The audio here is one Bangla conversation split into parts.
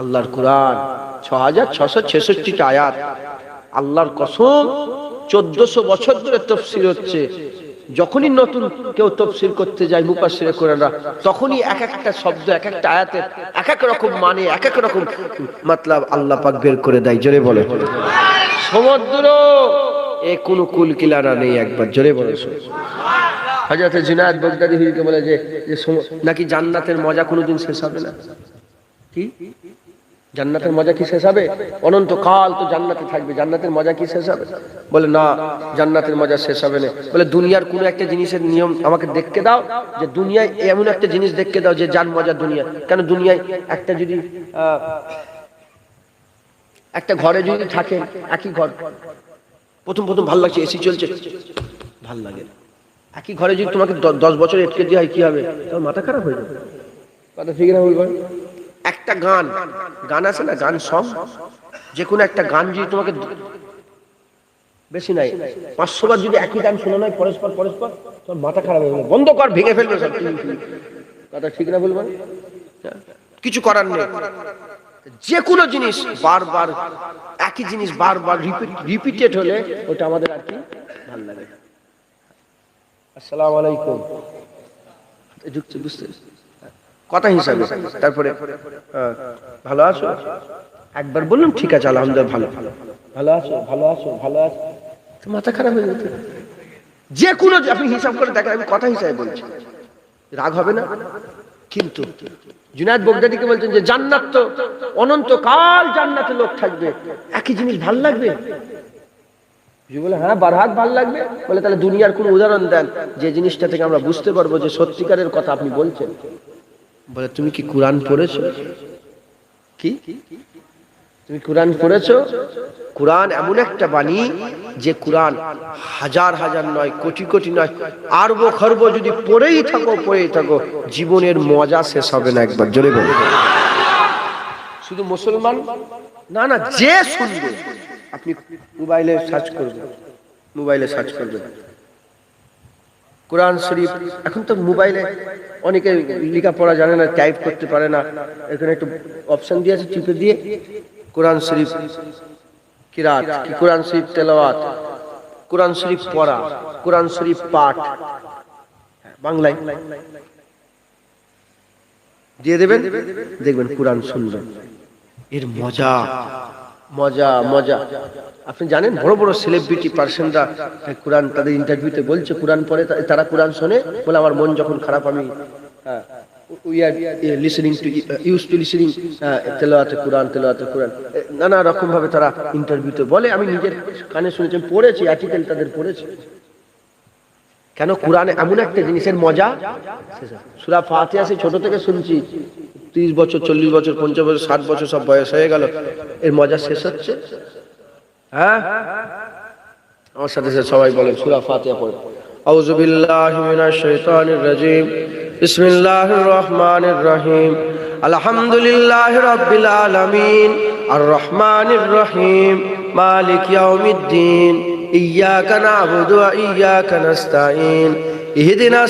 আল্লাহর কোরআন ছ হাজার ছশো ছেষট্টিটা আয়াত। আল্লাহর কসম, চোদ্দশো বছর ধরে তফসির হচ্ছে। যখনই নতুন কেউ তফসির করতে যায় মুপাসিরে কোরআনরা, তখনই এক একটা শব্দ, এক একটা আয়াতের এক এক রকম মানে এক এক রকম মতলব আল্লাহ পাক বের করে দেয়। জোরে বলে সমুদ্র, এ কোনো কুল কিলারা নেই একবার। জোরে বলে শোনো। হজরত জিনায়ত বগদাদি হুজুরকে বলে যে নাকি জান্নাতের মজা কোনোদিন শেষ হবে না? কি? জান্নাতের মজা কি শেষ হবে? অনন্ত কাল তো জান্নাতে থাকবে। জান্নাতের মজা কি শেষ হবে? বলে, না, জান্নাতের মজা শেষ হবে না। বলে, দুনিয়ার কোনো একটা জিনিসের নিয়ম আমাকে দেখতে দাও, যে দুনিয়ায় এমন একটা জিনিস দেখতে দাও যে যার মজা দুনিয়া কেন দুনিয়ায় একটা যদি একটা ঘরে যদি থাকে, একই ঘর, প্রথম প্রথম ভালো লাগছে, এসি চলছে, ভালো লাগে। একই ঘরে যদি তোমাকে দশ বছর এটকে দেওয়া হয়, কি হবে? তোমার মাথা খারাপ হয়ে যাবে। কথা ঠিক না বলবেন একটা গান। গান আছে না? গান সং? যে কোনো একটা গান যদি তোমাকে বেশি নাই। পাঁচশো বার যদি একই গান শোনা নয় পরস্পর পরস্পর তোমার মাথা খারাপ হয়ে বন্ধ কর ভেঙে ফেলবে সব। কথা ঠিক না বলবেন কিছু করার নেই। যে কোনো জিনিস বারবার একই জিনিস বারবার রিপিটেড হলে ওটা আমাদের আর কি? ভালো লাগে। আসসালামু আলাইকুম। ঢুকছে বুঝতে কথা হিসাবে। তারপরে ভালো আছো? একবার বললাম ঠিক আছে আলহামদুলিল্লাহ ভালো। ভালো ভালো আছো? ভালো আছো? ভালো আছো? মাথা খারাপ হয়ে যেত যে কোনো আপনি হিসাব করে দেখেন আমি কথা হিসাবে বলছি। রাগ হবে না? কিন্তু জুনায়দ বগদাদিকে বলছেন যে জান্নাত তো অনন্তকাল জান্নাতে লোক থাকবে। একই জিনিস ভালো লাগবে? বলে হ্যাঁ বারহাত ভালো লাগবে। বলে তাহলে দুনিয়ার কোন উদাহরণ দেন। যে জিনিসটা থেকে আমরা বুঝতে পারব যে সত্যিকারের কথা আপনি বলছেন। বলে, তুমি কি কোরআন পড়েছো? কি? তুমি কোরআন পড়েছো? কোরআন এমন একটা বাণী যে কোরআন হাজার হাজার নয়, কোটি কোটি নয়, আরব খর্ব যদি পড়েই থাকো পড়েই থাকো, জীবনের মজা শেষ হবে না একবার। জোরে বলো। শুধু মুসলমান? না না, যে শুনবে, আপনি মোবাইলে সার্চ করবেন, মোবাইলে সার্চ করবেন। কোরআন শরীফ, এখন তো মোবাইলে অনেকে লেখাপড়া জানে না, টাইপ করতে পারে না। এখানে একটু অপশন দিয়ে আছে, টিপে দিয়ে কোরআন শরীফ কিরাত, কি কোরআন শরীফ তেলাওয়াত, কোরআন শরীফ পড়া, কোরআন শরীফ পাঠ। বাংলায়। দিয়ে দেবেন? দেখবেন কোরআন শুনবেন। এর মজা। মজা মজা। আপনি জানেন, বড় বড় সেলিব্রিটি পার্সনরা কোরআন তাদের ইন্টারভিউতে বলছে কোরআন পড়ে তারা কোরআন শোনে, বলে আমার মন যখন খারাপ, আমি we are listening to use to listening তেলাওয়াতে কোরআন তেলাওয়াতে কোরআন নানা রকম ভাবে তারা ইন্টারভিউতে বলে, আমি নিজের কানে শুনেছি পড়েছি আর্টিকেল তাদের পড়েছি। কেন কোরআনে এমন একটা জিনিসের মজা? সুরা ফাতিহা সেই ছোট থেকে শুনছি। তিরিশ বছর, চল্লিশ বছর, পঞ্চাশ বছর, ষাট বছর সব বয়স হয়ে গেল। এর মজা শেষ হচ্ছে? হ্যাঁ? আমার সাথে সাথে সবাই বলেন, সুরা ফাতিহা পড়ে। আউযু বিল্লাহি মিনাশ রহিম। আলহামদুলিল্লাহি রাব্বিল আলামিন। আর রহমানির রহিম। মালিক ইয়াউমিদ্দিন। ইয়াকা না'বুদু ওয়া ইয়াকা নাস্তাঈন। ইহদিনা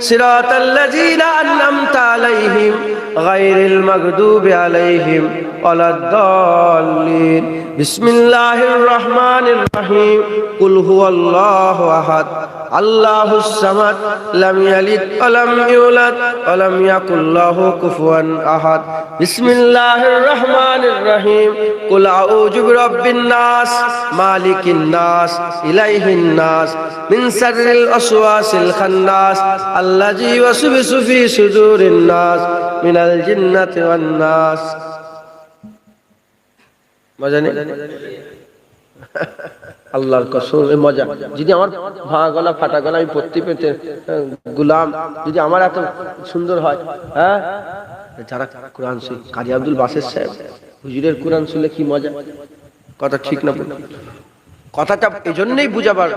صراط الذين أنعمت عليهم. আন'আমতা আলাইহিম গায়রিল মাগদুবি আলাইহিম ওয়ালাদ-দাল্লিন। বিসমিল্লাহির রহমানির রহিম কুল হুয়াল্লাহু আহাদ। আল্লাহুস সামাদ। লাম ইয়ালিদ ওয়া লাম ইউলাদ ওয়া লাম ইয়াকুল লাহু কুফুয়ান আহাদ। বিসমিল্লাহির রহমানির রহিম কুল আউযু বিরাব্বিন নাস। মালিকিন নাস। ইলাইহিন নাস। মিন শাররিল ওয়াসওয়াসিল খান্নাস আল্লাযী ইউওয়াসবিসু ফি সুদুরিন নাস। মিনাল জিন্নাতি ওয়ান মজা আল্লাহর কসম মজা। যদি আমার ভাঙা গলা ফাটা গলা আমি পড়তে পেতে হ্যাঁ, গুলাম যদি আমার এত সুন্দর হয় হ্যাঁ? যারা কোরআন শুন কাজী আব্দুল বাসের সাহেব হুজুরের কোরআন শুনলে কি মজা? কথা ঠিক না? কথাটা এজন্যই বুঝাবার,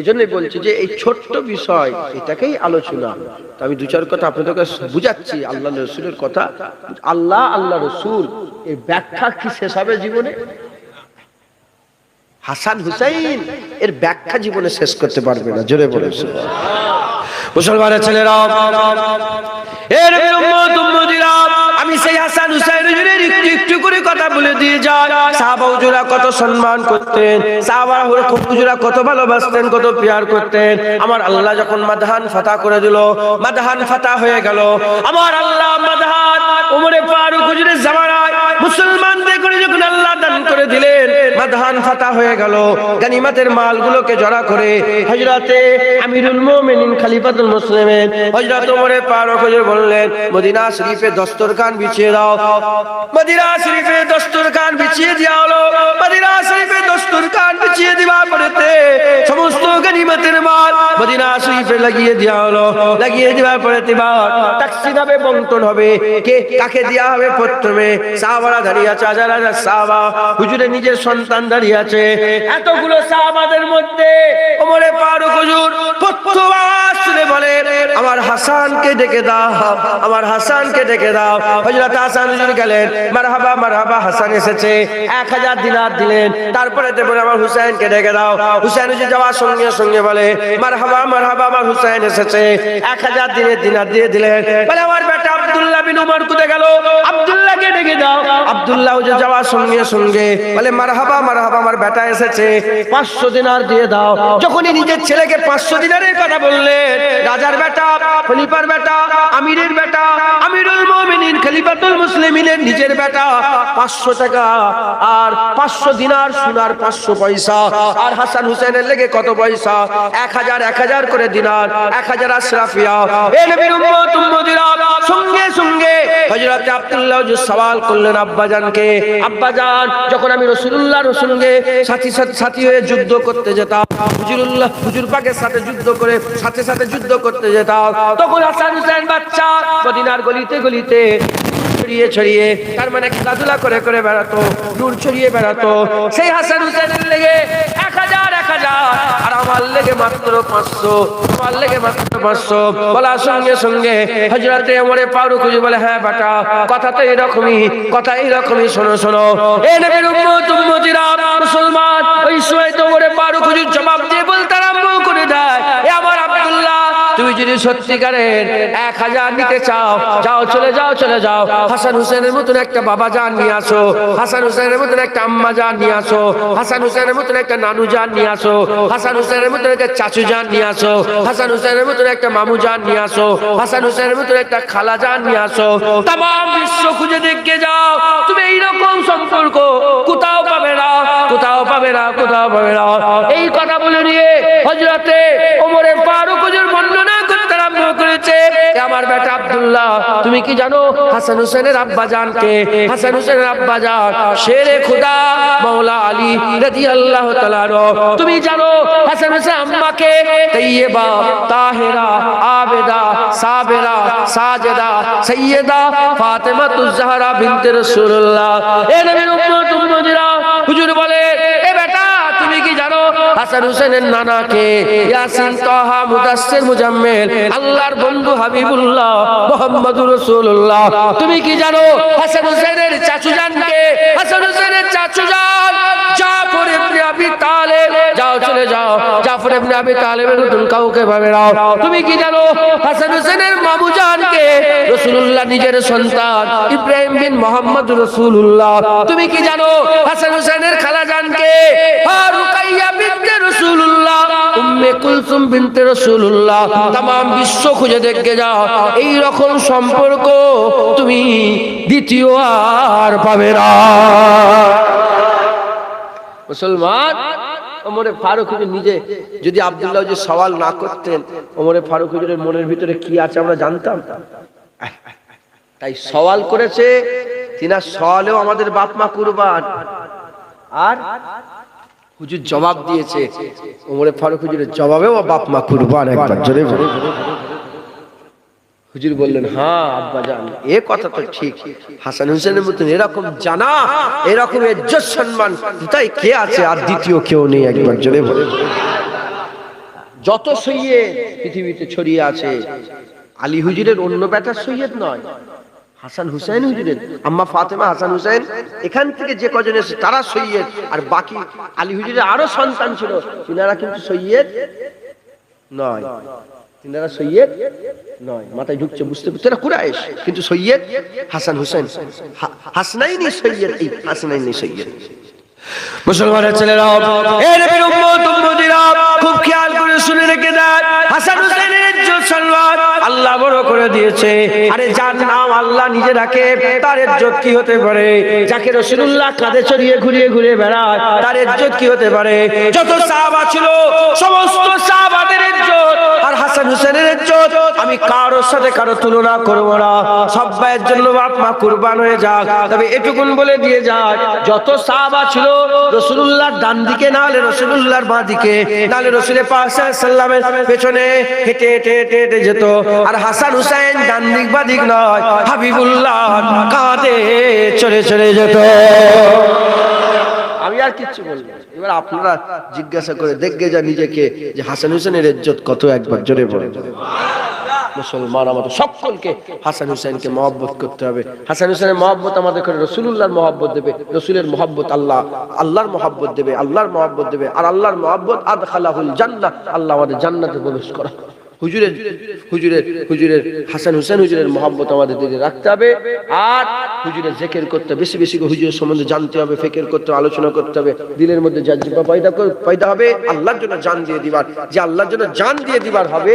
এজন্যই বলছি যে এই ছোট্ট বিষয়, এটাকেই আলোচনা। তো আমি দু চার কথা আপনাদেরকে বুঝাচ্ছি, আল্লাহ রসুলের কথা। আল্লাহ আল্লাহ রসুল, এর ব্যাখ্যা কি শেষ হবে জীবনে? হাসান হুসাইন এর ব্যাখ্যা জীবনে শেষ করতে পারবে না, জোরে বলেছে মুসলমানের ছেলেরা এর উম্মত উম্মতিরা আমি যায়। সাহাবা হুজুরা কত সম্মান করতেন, সাহাবা হুজুরা কত ভালোবাসতেন, কত করতেন। আমার আল্লাহ যখন মাদহান ফাতা করে দিল, মাদহান ফাতা হয়ে গেল। আমার আল্লাহ মাদহান উমরে ফারুক হুজুরের জামানায় করে যখন আল্লাহ দান করে দিলেন, মাদহান ফাতা হয়ে গেল। মালগুলোকে জড়া করে হযরতে আমিরুল মুমিনিন, খলিফাতুল মুসলিমিন, হযরত ওমরে ফারুক হুজুর বললেন, মদিনা শরীফে দস্তরখান বিছিয়ে দাও। শরীফে দস্তরখান বিছিয়ে দেওয়া হলো। শরীফে দস্তরখান বিছিয়ে দেওয়া পড়েতে সমস্ত গানিমাতের মাল মদিনা শরীফে লাগিয়ে হলো। লাগিয়ে হবে, বন্টন হবে। কে কাকে হবে প্রথমে? সাহাবারা দাঁড়িয়ে আছে, হাজার হাজার সাহাবা। হুজুরের নিজের সন্তান দাঁড়িয়ে আছে। এতগুলো সাহাবাদের মধ্যে ওমরে ফারুক হুজুর শুনে বলে, আমার হাসানকে ডেকে দাও, আমার হাসানকে ডেকে দাও। হযরত হাসান হুজুর গেলেন। মারহাবা মারহাবা, হাসান এসেছে। এক হাজার দিনার দিলেন। তারপরে বলে আমার হুসাইনকে ডেকে দাও। হুসাইন যাওয়ার সঙ্গে সঙ্গে বলে, মারহাবা মারহাবা, আমার হুসাইন এসেছে। এক হাজার দিনের দিনার দিয়ে দিলেন। বলে, আমার বেটা আব্দুল্লাহ বিন উমর কোথায় গেল? আব্দুল্লাহকে ডেকে দাও। আব্দুল্লাহ হুজুর যাওয়ার সঙ্গে সঙ্গে বলে, মারহাবা মারহাবা, আমার বেটা এসেছে। পাঁচশো দিনার দিয়ে দাও। যখনই নিজের ছেলেকে পাঁচশো দিনারের কথা বললেন, রাজার বেটা, খলিফার বেটা, আমিরের বেটা, আমিরুল মুমিনিন, খলিফাতুল মুসলিমিনের নিজের বেটা পাঁচশো টাকা আর পাঁচশো দিনার সোনার পাঁচশো পয়সা। আর হাসান হুসেনের লেগে কত পয়সা? এক হাজার এক হাজার করে দিনার, এক হাজার আশরাফিয়া। যখন আমি সাথী হয়ে যুদ্ধ করতে সাথে যুদ্ধ করে সাথে সাথে যুদ্ধ করতে যেতাম, তখন হাসান হুসেন বাচ্চা গলিতে গলিতে ছড়িয়ে ছড়িয়ে, তার মানে খেলাধুলা করে করে বেড়াতো, নূর ছড়িয়ে বেড়াতো। সেই হাসান হুসেনের লেগে এক হাজার এক হাজার, আর আমার লেগে মাত্র পাঁচশো, আমার লেগে মাত্র পাঁচশো। বলার সঙ্গে সঙ্গে হজরতে আমরে ফারুক হুজুর বলে হ্যাঁ বেটা, কথা তো এরকমই, কথা এরকমই, শোনো শোনো। এ নবীর উম্মত, উম্মতিরা মুসলমান, ওই সময় তো আমরে ফারুক হুজুর জবাব দিয়ে বলতে আরম্ভ করে দেয়। তুমি যদি সত্যিকারের এক হাজার নিতে চাও, যাও, চলে যাও চলে যাও। হাসান হুসেনের মতন একটা বাবা জান নিয়ে আসো। হাসান হুসেনের মতন একটা আম্মা জান নিয়ে আসো। হাসান হুসেনের মতন একটা নানু জান নিয়ে আসো। হাসান হুসেনের মতন একটা চাচু জান নিয়ে আসো। হাসান হুসেনের মতন একটা মামু জান নিয়ে আসো। হাসান হুসেনের মতন একটা খালা জান নিয়ে আসো। তাম বিশ্ব খুঁজে দেখে যাও। তুমি এইরকম সম্পর্ক। না, কোথাও পাবে না। এই কথা বলে নিয়ে হজরতে ওমরে ফারুক হুজুর বর্ণনা করতে আরম্ভ করেছে। আমার বেটা আব্দুল্লাহ, তুমি কি জানো হাসান হুসেনের আব্বা জানকে? হাসান হুসেনের আব্বা জান শেরে মাওলা আলী তুমি জানো হাসান হুসেন আম্মাকে তাহেরা, আবেদা, সাবেরা, সাজেদা জাহরা বিনতে এ নবীর উম্মত উম্মতিরা, হুজুর হাসান হুসেনের নানাকে ইয়াসিন তাহা মুদাসসির মুজাম্মেল, আল্লাহর বন্ধু হাবিবুল্লাহ মুহাম্মদুর রাসূলুল্লাহ। তুমি কি জানো হাসান হুসেনের চাচু জানকে? হাসান হুসেনের চাচু জান জাফর ইবনে আবি তালেব। যাও চলে যাও, জাফর ইবনে আবি তালেবের নতুন কাউকে ভাবে নাও। তুমি কি জানো হাসান হুসেনের মামু জানকে? রাসূলুল্লাহ নিজের সন্তান ইব্রাহিম বিন মোহাম্মদ রাসূলুল্লাহ। তুমি কি জানো হাসান হুসেনের খালা জানকে? আর রুকাইয়া বিনতে রাসূলুল্লাহ উম্মে কুলসুম বিনতে রাসূলুল্লাহ तमाम বিশ্ব খুঁজে দেখে যাও এই রকম সম্পর্ক তুমি দ্বিতীয় আর পাবে না মুসলমান ওমরে ফারুক হুজুর নিজে যদি আব্দুল্লাহ যে সওয়াল না করতেন ওমরে ফারুক হুজুরের মনের ভিতরে কি আছে আমরা জানতাম তাই সওয়াল করেছে তিনার সওয়ালেও আমাদের বাপ মা কুরবান আর হুজুর জবাব দিয়েছে। ওমরে ফারুক হুজুরের জবাবেও বাপ মা কুরবান একবার, জোরে হুজুর বললেন হ্যাঁ আব্বা জান, এ কথা তো ঠিক। হাসান হুসেনের মতন এরকম জানা, এরকম ইজ্জত সম্মান তাই কে আছে? আর দ্বিতীয় কেউ নেই একবার, জোরে বলে যত সৈয়দ পৃথিবীতে ছড়িয়ে আছে, আলী হুজুরের অন্য ব্যাটার সৈয়দ নয়। হাসান হুসাইন হুজুরের, আম্মা ফাতেমা হাসান হুসাইন, এখান থেকে যে কজন এসে তারা সৈয়দ, আর বাকি আলী হুজুরের আরও সন্তান ছিল, তিনারা কিন্তু সৈয়দ নয়। তিনারা সৈয়দ নয়। মাথায় ঢুকছে, বুঝতে পারছে? না কুরাইশ, কিন্তু সৈয়দ হাসান হুসেন হা- হাসনাইনি সৈয়দ এই হাসনাইনি সৈয়দ। মুসলমানের ছেলেরা খুব খেয়াল রেখে দেন হাসান হুসেনের আল্লাহ বড় করে দিয়েছে। আরে যার নাম আল্লাহ নিজে রাখে, তার কি হতে পারে? যাকে রসুল্লাহ কাঁধে চড়িয়ে ঘুরিয়ে ঘুরে বেড়ায়, তার ইজ্জত কি হতে পারে? যত সাহাবা ছিল, সমস্ত হাসান হুসেনের ইজ্জত, আমি কারোর সাথে কারও তুলনা করব না। সবাইয়ের জন্য বাপ মা কুরবান হয়ে যাক। তবে এটুকুন বলে দিয়ে যাক যত সাহাবা ছিল রসুল্লাহর ডান দিকে না হলে রসুল্লাহর বাঁ দিকে, নাহলে রসুলের পাশে সাল্লামের পেছনে হেঁটে হেঁটে হেঁটে হেঁটে যেত। আর হাসান হুসেন ডান দিক, বা দিক নয়, হাবিবুল্লাহ কাঁধে চলে চলে যেত। আর কিচ্ছু বলব এবার আপনারা জিজ্ঞাসা করে দেখবে যা নিজেকে যে হাসান হুসেনের ইজ্জত কত একবার জোরে বলে মুসলমান আমাদের সকলকে হাসান হুসেনকে মহব্বত করতে হবে। হাসান হুসেনের মহব্বত আমাদের করে রসুলুল্লাহর মহব্বত দেবে, রসুলের মহব্বত আল্লাহ, আল্লাহর মহব্বত দেবে, আল্লাহর মহব্বত দেবে, আর আল্লাহর মহব্বত আদ খালাহুল জান্নাহ, আল্লাহ আমাদের জান্নাতে প্রবেশ করা হুজুরের হুজুরের হুজুরের হাসান হুসেন হুজুরের মহব্বত আমাদের দিকে রাখতে হবে। আর হুজুরের জেকের করতে, বেশি বেশি হুজুরের সম্বন্ধে জানতে হবে, ফেকের করতে, আলোচনা করতে হবে। দিলের মধ্যে জাজ্জিবা পয়দা পয়দা হবে, আল্লাহর জন্য জান দিয়ে দিবার। যে আল্লাহর জন্য জান দিয়ে দিবার হবে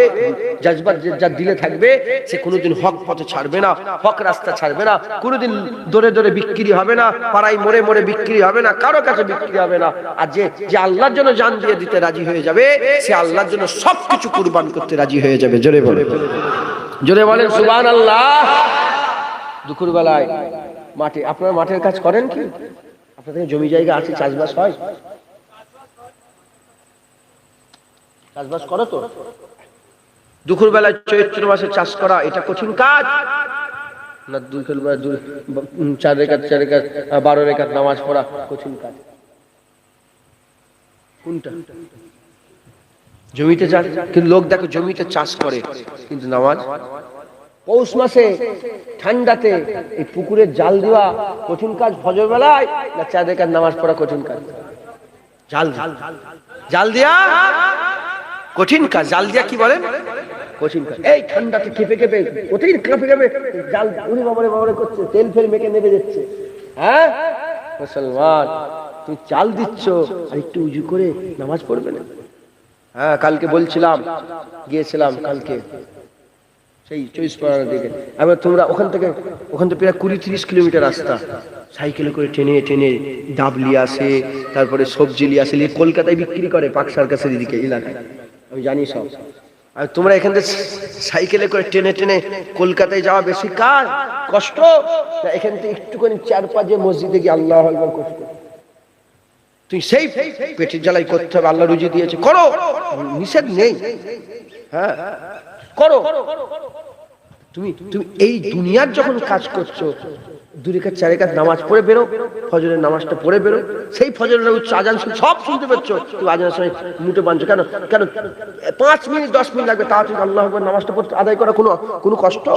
জাজবার যে যার দিলে থাকবে, সে কোনোদিন হক পথে ছাড়বে না, হক রাস্তা ছাড়বে না, কোনোদিন দৌড়ে দৌড়ে বিক্রি হবে না, পাড়ায় মোড়ে মোড়ে বিক্রি হবে না, কারও কাছে বিক্রি হবে না। আর যে যে আল্লাহর জন্য জান দিয়ে দিতে রাজি হয়ে যাবে, সে আল্লাহর জন্য সবকিছু কুরবান করতে রাজি হয়ে যাবে, জোরে বলে। জোরে বলেন সুবান আল্লাহ দুপুর বেলায় মাঠে, আপনারা মাঠের কাজ করেন কি? আপনাদের জমি জায়গা আছে, চাষবাস হয়? চাষবাস করো তো। দুপুর বেলায় চৈত্র মাসে চাষ করা, এটা কঠিন কাজ। না দুপুর বেলা দু চার রেখাত চার রেখাত বারো নামাজ পড়া কঠিন কাজ। কোনটা? জমিতে চাষ কিন্তু লোক দেখো জমিতে চাষ করে, কিন্তু নামাজ? পৌষ মাসে ঠান্ডাতে এই পুকুরের জাল দেওয়া কঠিন কাজ ফজর বেলায় না চার রেখাত নামাজ পড়া কঠিন কাজ? জাল জাল দিয়া কঠিন কাজ। জাল দিয়া কি বলেন? কঠিন কাজ। এই ঠান্ডাতে কেঁপে কেঁপে কঠিন কেঁপে কেঁপে জাল উনি বাবারে বাবারে করছে, তেল ফেল মেখে নেমে যাচ্ছে। হ্যাঁ? মুসলমান, তুমি চাল দিচ্ছ আর একটু উজু করে নামাজ পড়বে না? হ্যাঁ কালকে বলছিলাম, গিয়েছিলাম কালকে। সেই চব্বিশ পরগনার দিকে। এবার তোমরা ওখান থেকে ওখান থেকে প্রায় কুড়ি তিরিশ কিলোমিটার রাস্তা। সাইকেলে করে টেনে টেনে ডাবলি আসে, তারপরে সবজি নিয়ে আসে কলকাতায় বিক্রি করে পাকসার কাছে দিকে এলাকায়। আমি জানি সব। আর তোমরা এখান থেকে সাইকেলে করে টেনে টেনে কলকাতায় যাওয়া বেশি কাজ কষ্ট? এখান থেকে একটুখানি চার পাঁচে মসজিদে গিয়ে আল্লাহ কষ্ট। তুই সেই পেটের জ্বালাই করতে হবে, আল্লাহ রুজি দিয়েছে। করো। নিষেধ নেই। হ্যাঁ। করো। তুমি তুমি এই দুনিয়ার যখন কাজ করছ, দূরে কাজ চারে কাজ নামাজ পড়ে বেরো, ফজরের নামাজটা পড়ে বেরো, সেই ফজরের উচ্চ আজান সব শুনতে পাচ্ছ। তুমি আজানের সময় মুঠে বাঁধছো কেন? কেন? পাঁচ মিনিট, দশ মিনিট লাগবে তা তুমি আল্লাহ নামাজটা পড়তে, আদায় করা কোনো কোনো কষ্ট?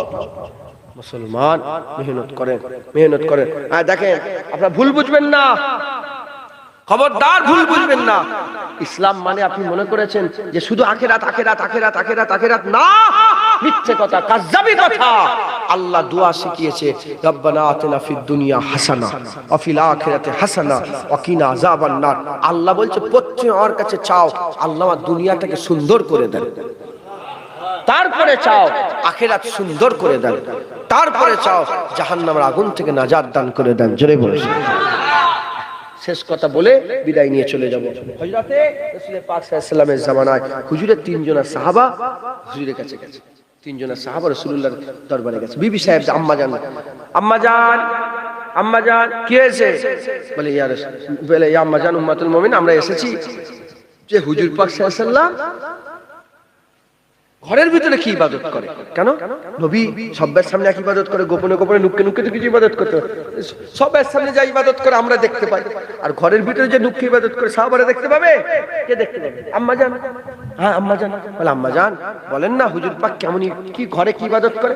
মুসলমান, মেহনত করেন মেহনত করেন। আর দেখেন, আপনারা ভুল বুঝবেন না। খবরদার ভুল বুঝবেন না। ইসলাম মানে আপনি মনে করেছেন যে শুধু আখেরাত আখেরাত আখেরাত আখেরাত আখেরাত না মিথ্যে কথা কাজ্জাবি কথা। আল্লাহ দোয়া শিখিয়েছে রব্বানা আতিনা ফিদ দুনিয়া হাসানা ওয়া ফিল আখিরাতি হাসানা ওয়া কিনা আযাবান নার। আল্লাহ বলছে প্রত্যেক আমার কাছে চাও আল্লাহ আমার দুনিয়াটাকে সুন্দর করে দেন। তারপরে চাও আখেরাত সুন্দর করে দেন। তারপরে চাও জাহান্নামের আগুন থেকে নাজাত দান করে দেন। জোরে বলে শেষ কথা বলে বিদায় নিয়ে চলে যাব। হজরতে পাক জামানায় হুজুরের তিনজনের সাহাবা হুজুরের কাছে গেছে। তিনজনের সাহাবা রসুল্লাহ দরবারে গেছে। বিবি সাহেব, আম্মা জান আম্মা জান আম্মা জান, কি হয়েছে? বলে, ইয়া বলে আম্মা জান, উম্মাতুল মুমিন আমরা এসেছি যে হুজুর পাক সাল্লাম ঘরের ভিতরে কি ইবাদত করে? কেন? নবী সব্বের সামনে এক ইবাদত করে, গোপনে গোপনে নুক্কে নুক্কে তো কিছু ইবাদত করতে। সবের সামনে যা ইবাদত করে আমরা দেখতে পাই। আর ঘরের ভিতরে যে নুক্কে ইবাদত করে, সাহাবারা দেখতে পাবে? কে দেখতে পাবে? আম্মা জান। হ্যাঁ আম্মা জান। বলে, আম্মা জান, বলেন না, হুজুর পাক কেমন কি ঘরে কি ইবাদত করে?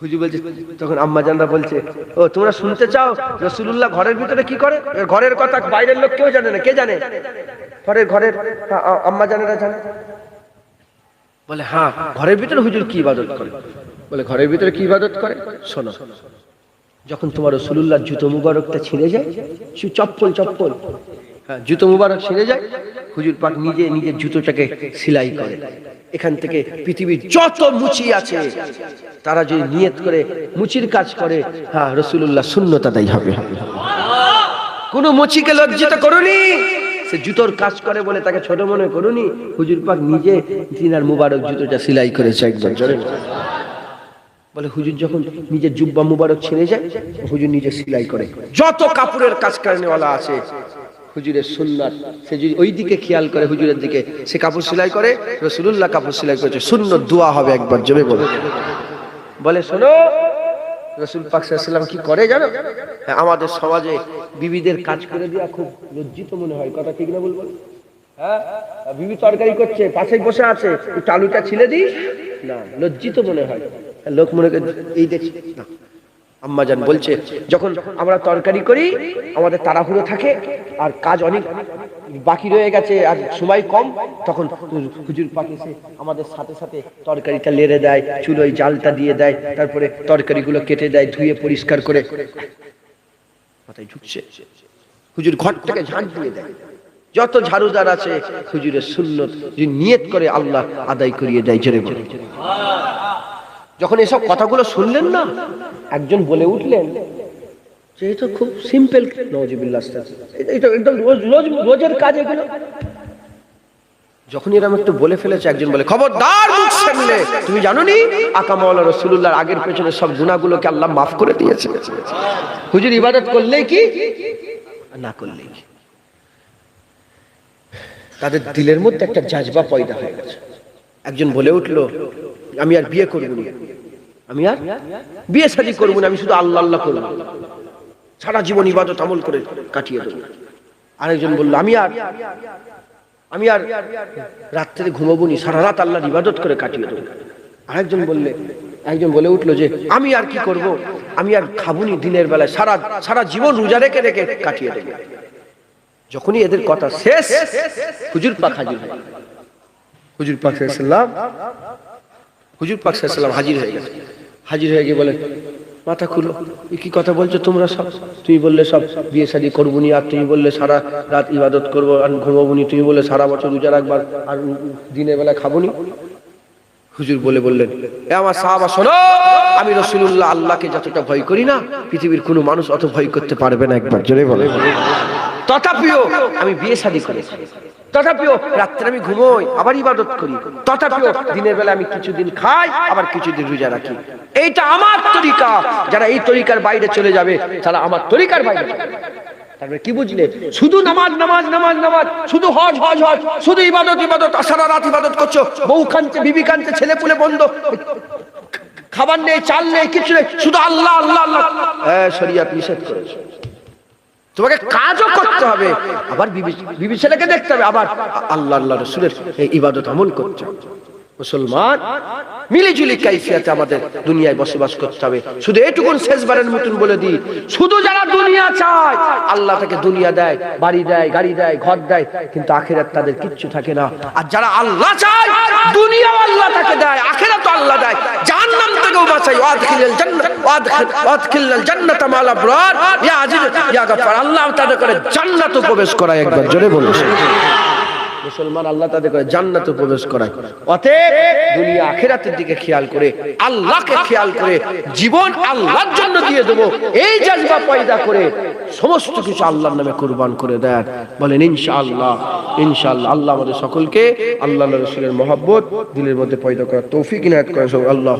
হুজুর বলছে, তখন আম্মা জানরা বলছে, ও, তোমরা শুনতে চাও রসুল্লাহ ঘরের ভিতরে কি করে? ঘরের কথা বাইরের লোক কেউ জানে না, কে জানে? ঘরের ঘরের আম্মা জানেরা জানে। বলে হ্যাঁ ঘরের ভিতরে হুজুর কি ইবাদত করে? বলে, ঘরের ভিতরে কি ইবাদত করে? শোনো, যখন তোমার রসুল্লাহ জুতো মুবারকটা ছিঁড়ে যায়, সে চপ্পল চপ্পল হ্যাঁ জুতো মুবারক ছিঁড়ে যায়, হুজুর পাক নিজে, নিজের জুতোটাকে সেলাই করে। এখান থেকে পৃথিবীর যত মুচি আছে, তারা যদি নিয়ত করে, মুচির কাজ করে হ্যাঁ রসুল্লাহ শূন্যতা দায়ী হবে। কোন মুচিকে লজ্জিত করুনি সে জুতোর কাজ করে বলে তাকে ছোট মনে করুনি। হুজুর পাক নিজে তিনার মুবারক জুতোটা সেলাই করেছে একবার, জোরে বলে হুজুর যখন নিজের জুব্বা মুবারক ছেড়ে যায়, হুজুর নিজে সেলাই করে। যত কাপড়ের কাজ কারণেওয়ালা আছে, হুজুরের সুন্নাত, সে যদি ওই দিকে খেয়াল করে হুজুরের দিকে, সে কাপড় সেলাই করে রসুল্লাহ কাপড় সেলাই করেছে। শূন্য দোয়া হবে একবার জমে বলে বলে শোনো রসুল পাকসাল্লাম কি করে জানো? হ্যাঁ, আমাদের সমাজে বিবিদের কাজ করে দেওয়া খুব লজ্জিত মনে হয়। কথা ঠিক না বলব হ্যাঁ? বিবি তরকারি করছে পাশে বসে আছে আলুটা ছিলে দিই? না লজ্জিত মনে হয়। লোক মনে এই দেখছি না। আম্মাজান বলছে, যখন আমরা তরকারি করি, আমাদের তাড়াহুড়ো থাকে, আর কাজ অনেক বাকি রয়ে গেছে, আর সময় কম, তখন হুজুর পাক এসে আমাদের সাথে সাথে তরকারিটা লেড়ে দেয়, চুলোয় জালটা দিয়ে দেয়, তারপরে তরকারিগুলো কেটে দেয়, ধুয়ে পরিষ্কার করে। মাথায় ঝুঁকছে হুজুর ঘর থেকে ঝাঁট দিয়ে দেয়। যত ঝাড়ুদার আছে, হুজুরের সুন্নত নিয়ত করে আল্লাহ আদায় করিয়ে দেয়, জোরে বলে। যখন এসব কথাগুলো শুনলেন না, একজন বলে উঠলেন, যে এটা খুব সিম্পল নজিবুল্লাহ এটা রোজের কাজ এগুলো। যখন এরকম একটু বলে ফেলেছে, একজন বলে, খবরদার মুখ সামলে, তুমি জানো নি আকা মাওলা রসুল্লাহর আগের পেছনে সব গুণাগুলোকে আল্লাহ মাফ করে দিয়েছে? হুজুর ইবাদত করলেই কি? না করলেই কি? তাদের দিলের মধ্যে একটা জাজবা পয়দা হয়ে গেছে। একজন বলে উঠল আমি আর বিয়ে করব না। আমি আর বিয়ে শাদী করব না, আমি শুধু আল্লাহ আল্লাহ করব। সারা জীবন ইবাদত আমল করে কাটিয়ে দেবো। আরেকজন বলল, আমি আর আমি আর রাত্রে ঘুমাবো নি, সারা রাত আল্লাহর ইবাদত করে কাটিয়ে দেবো। আরেকজন বললে, একজন বলে উঠল যে, আমি আর কি করব? আমি আর খাবুনি দিনের বেলায়, সারা সারা জীবন রোজা রেখে রেখে কাটিয়ে দেবো। যখনই এদের কথা শেষ, হুজুর পাক হাজির পাক সাল্লাম হুজুর পাক সাল্লাম হাজির হয়ে গেছে। হাজির হয়ে গিয়ে বলে, মাথা খুলো কি কথা বলছো তোমরা সব? তুমি বললে সব, বিয়ে শাদী করব নি, আর তুমি বললে সারা রাত ইবাদত করব, আর ঘুমাবো নি, তুমি বললে সারা বছর রোজা রাখবার আর দিনের বেলা খাব নি। হুজুর বলে বললেন, এ আমার সাহাবা, শোনো, আমি রসুল্লাহ আল্লাহকে যতটা ভয় করি না, পৃথিবীর কোনো মানুষ অত ভয় করতে পারবে না একবার, জোরে বলে। তথাপিও আমি বিয়ে শাদী করেছি। তথাপিও রাত্রে আমি ঘুমোই, আবার ইবাদত করি। তথাপিও দিনের বেলা আমি কিছুদিন খাই, আবার কিছুদিন রোজা রাখি। এইটা আমার তরিকা। যারা এই তরিকার বাইরে চলে যাবে, তারা আমার তরিকার বাইরে তারপরে কি বুঝলে? শুধু নামাজ নামাজ নামাজ নামাজ, শুধু হজ হজ হজ, শুধু ইবাদত ইবাদত সারা রাত ইবাদত করছ। বউ কানছে বিবি কানছে ছেলে পুলে বন্ধ। খাবার নেই, চাল নেই, কিছু নেই, শুধু আল্লাহ আল্লাহ আল্লাহ। হ্যাঁ শরিয়াত নিষেধ করেছে। তোমাকে কাজও করতে হবে। আবার বিবি- ছেলেকে দেখতে হবে। আবার আল্লাহ আল্লাহ রসুলের এই ইবাদত আমল করতে হবে। মুসলমান মিলিজুলি কাইফিয়াতে আমাদের দুনিয়ায় বসবাস করতে হবে। শুধু এটুকুন শেষবারের মতন বলে দিই, শুধু যারা দুনিয়া চায়, আল্লাহ তাকে দুনিয়া দেয়, বাড়ি দেয়, গাড়ি দেয়, ঘর দেয়, কিন্তু আখেরাত তাদের কিচ্ছু থাকে না। আর যারা আল্লাহ চায় দুনিয়া আল্লাহ তাকে দেয় আখেরাত আল্লাহ দেয়। জাহান্নাম থেকেও বাঁচাই। ওয়াদখিলাল জান্নাত, ওয়াদখিল ওয়াদখিলাল জান্নাত মাল আবরার। ইয়া আজিজ, ইয়া গফার আল্লাহ তাদের করে জান্নাতে প্রবেশ করায় একবার। জোরে বলুন। মুসলমান আল্লাহ তাদের করে জান্নাতে প্রবেশ করায় অতএব দুনিয়া আখেরাতের দিকে খেয়াল করে, আল্লাহকে খেয়াল করে, জীবন আল্লাহর জন্য দিয়ে দেবো। এই জাজবা পয়দা করে সমস্ত কিছু আল্লাহর নামে কুরবান করে দেন। বলেন, ইনশাআল্লাহ ইনশাআল্লাহ, আল্লাহ আমাদের সকলকে, আল্লাহ রসুলের মহব্বত, দিলের মধ্যে পয়দা করার তৌফিক ইনায়াত করে সব আল্লাহ